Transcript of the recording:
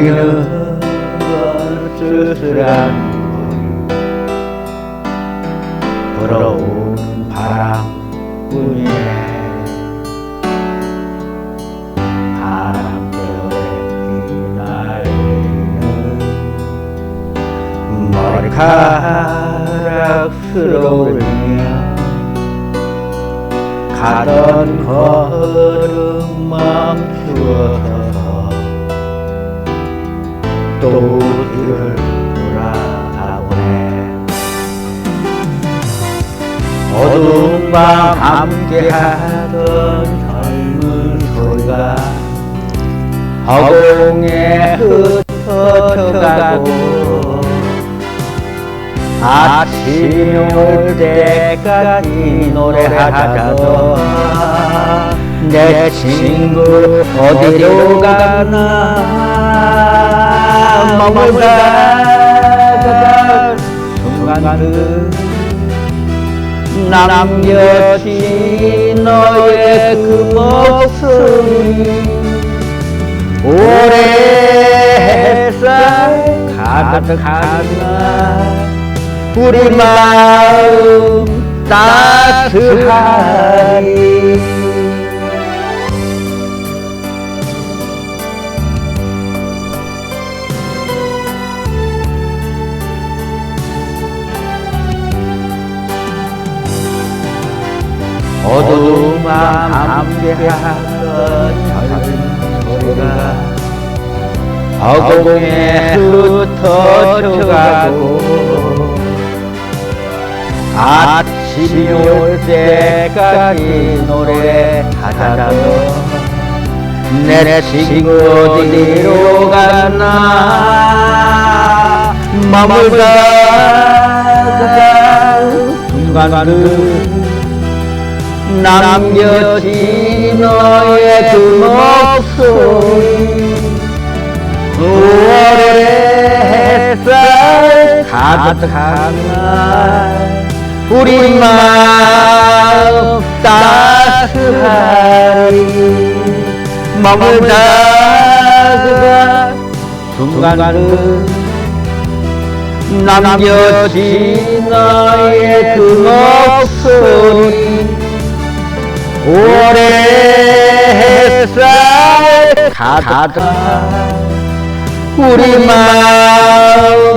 그는 쓸쓸한 물 불어오는 바람뿐이네. 바람결에 휘날리는 머리카락 스러울며 가던 걸음 멈추어 또 뒤를 돌아보네. 어두운 밤 함께하던 젊은 소리가 허공에 흩어져가고 아침이 올 때까지 노래하자던 내 친구 어디로 가나 머물다가 순간은 남겨진 너의 그 목소리 올해 햇살 날 우리 마음 따스하리 어두운 밤 함께하던 젊은 소리가 허공에 흩어져가고 아침이 올 때까지 노래하자던 내 친구 어디로 가나 머물다가 순간은 남겨진 너의 그 목소리. 9월의 햇살 가득한 날 우리 마음 따스하리. 머물다가 순간은 남겨진 5월의 햇살 가득한 우리 마음